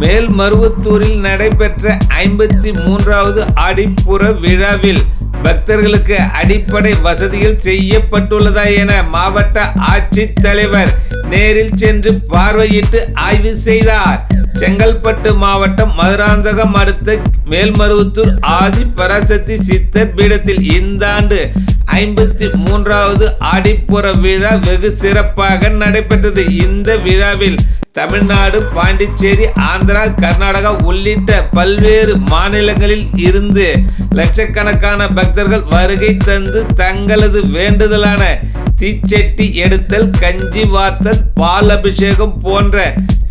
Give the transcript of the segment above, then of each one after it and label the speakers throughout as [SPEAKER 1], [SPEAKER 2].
[SPEAKER 1] மேல்மருவத்தூரில் நடைபெற்ற ஐம்பத்தி மூன்றாவது ஆடிப்புற விழாவில் பக்தர்களுக்கு அடிப்படை வசதிகள் செய்யப்பட்டுள்ளதா என மாவட்ட ஆட்சித்தலைவர் நேரில் சென்று பார்வையிட்டு ஆய்வு செய்தார். செங்கல்பட்டு மாவட்டம் மதுராந்தகம் அடுத்த மேல்மருவத்தூர் ஆதி பராசக்தி சித்தர் பீடத்தில் இந்த ஆண்டு ஐம்பத்தி மூன்றாவது ஆடிப்புற விழா வெகு சிறப்பாக நடைபெற்றது. இந்த விழாவில் தமிழ்நாடு பாண்டிச்சேரி ஆந்திரா கர்நாடகா உள்ளிட்ட பல்வேறு மாநிலங்களில் இருந்து லட்சக்கணக்கான பக்தர்கள் வருகை தந்து தங்களது வேண்டுதலான தீச்சட்டி எடுத்தல் கஞ்சி வார்த்தல் பால் அபிஷேகம் போன்ற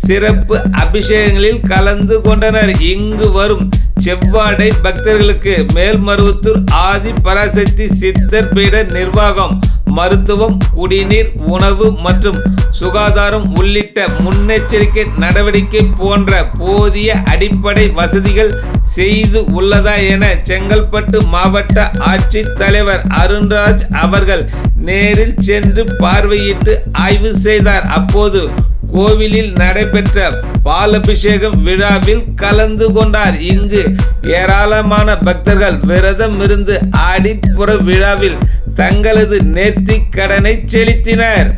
[SPEAKER 1] சிறப்பு அபிஷேகங்களில் கலந்து கொண்டனர். இங்கு வரும் செவ்வாடை பக்தர்களுக்கு மேல்மருவத்தூர் ஆதி பராசக்தி சித்தர் பீட நிர்வாகம் மருத்துவம் குடிநீர் உணவு மற்றும் சுகாதாரம் உள்ளிட்ட முன்னெச்சரிக்கை நடவடிக்கை போன்ற போதிய அடிப்படை வசதிகள் செய்து உள்ளதா என செங்கல்பட்டு மாவட்ட ஆட்சித் தலைவர் அருண்ராஜ் அவர்கள் நேரில் சென்று பார்வையிட்டு ஆய்வு செய்தார். அப்போது கோவிலில் நடைபெற்ற பாலபிஷேகம் விழாவில் கலந்து கொண்டார். இங்கு ஏராளமான பக்தர்கள் விரதம் இருந்து ஆடிப்புற விழாவில் தங்களது நேர்த்திக் கடனை செலுத்தினர்.